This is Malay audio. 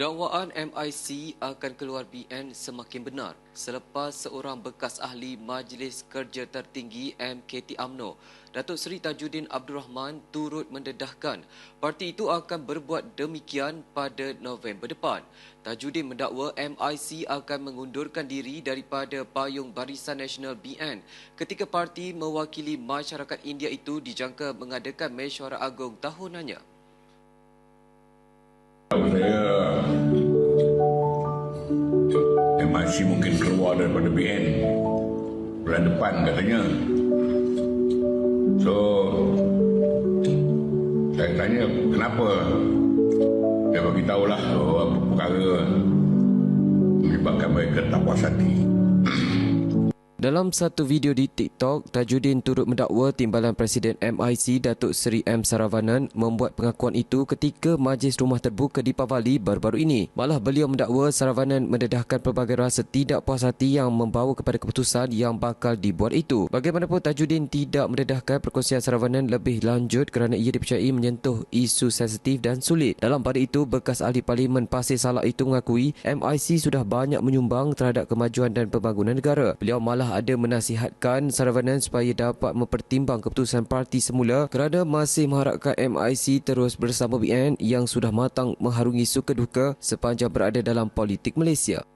Dakwaan MIC akan keluar BN semakin benar selepas seorang bekas ahli Majlis Kerja Tertinggi MKT AMNO, Datuk Seri Tajuddin Abdul Rahman turut mendedahkan parti itu akan berbuat demikian pada November depan. Tajuddin mendakwa MIC akan mengundurkan diri daripada payung Barisan Nasional BN ketika parti mewakili masyarakat India itu dijangka mengadakan mesyuarat agung tahunannya. Saya MIC mungkin keluar daripada BN bulan depan katanya. So saya tanya kenapa? Dia bagi tahulah bahawa perkara menyebabkan mereka tak puas hati. Dalam satu video di TikTok, Tajuddin turut mendakwa Timbalan Presiden MIC Datuk Seri M Saravanan membuat pengakuan itu ketika majlis rumah terbuka di Pavali baru-baru ini. Malah beliau mendakwa Saravanan mendedahkan pelbagai rasa tidak puas hati yang membawa kepada keputusan yang bakal dibuat itu. Bagaimanapun Tajuddin tidak mendedahkan perkongsian Saravanan lebih lanjut kerana ia dipercayai menyentuh isu sensitif dan sulit. Dalam pada itu, bekas ahli parlimen Pasir Salak itu mengakui MIC sudah banyak menyumbang terhadap kemajuan dan pembangunan negara. Beliau malah ada menasihatkan Saravanan supaya dapat mempertimbang keputusan parti semula kerana masih mengharapkan MIC terus bersama BN yang sudah matang mengharungi suka duka sepanjang berada dalam politik Malaysia.